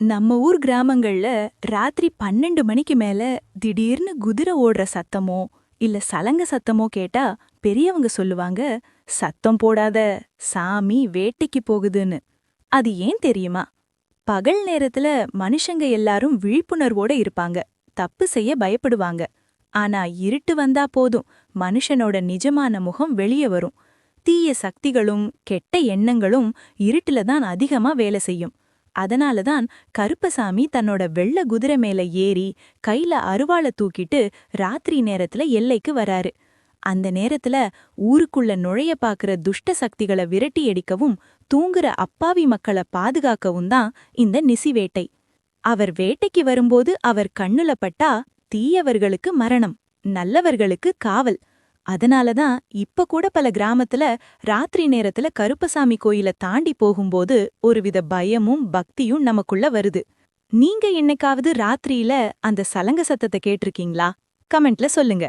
நம்ம ஊர் கிராமங்கள்ல ராத்திரி பன்னெண்டு மணிக்கு மேல திடீர்னு குதிரை ஓடுற சத்தமோ இல்ல சலங்க சத்தமோ கேட்டா பெரியவங்க சொல்லுவாங்க சத்தம் போடாத சாமி வேட்டைக்கு போகுதுன்னு. அது ஏன் தெரியுமா? பகல் நேரத்துல மனுஷங்க எல்லாரும் விழிப்புணர்வோட இருப்பாங்க தப்பு செய்ய பயப்படுவாங்க. ஆனா இருட்டு வந்தா போதும் மனுஷனோட நிஜமான முகம் வெளியே வரும். தீய சக்திகளும் கெட்ட எண்ணங்களும் இருட்டுல தான் அதிகமா வேலை செய்யும். அதனால தான் கருப்பசாமி தன்னோட வெள்ள குதிரை மேல ஏறி கையில அருவாள தூக்கிட்டு ராத்திரி நேரத்துல எல்லைக்கு வராரு. அந்த நேரத்துல ஊருக்குள்ள நுழைய பாக்குற துஷ்ட சக்திகளை விரட்டி அடிக்கவும் தூங்குற அப்பாவி மக்களை பாதுகாக்கவும் தான் இந்த நிசி வேட்டை. அவர் வேட்டைக்கு வரும்போது அவர் கண்ணுல பட்டா தீயவர்களுக்கு மரணம் நல்லவர்களுக்கு காவல். அதனால தான் இப்ப கூட பல கிராமத்துல ராத்திரி நேரத்துல கருப்பசாமி கோயில தாண்டி போகும்போது ஒருவித பயமும் பக்தியும் நமக்குள்ள வருது. நீங்க என்னைக்காவது ராத்திரியில அந்த சலங்க சத்தத்தை கேட்டிருக்கீங்களா? கமெண்ட்ல சொல்லுங்க.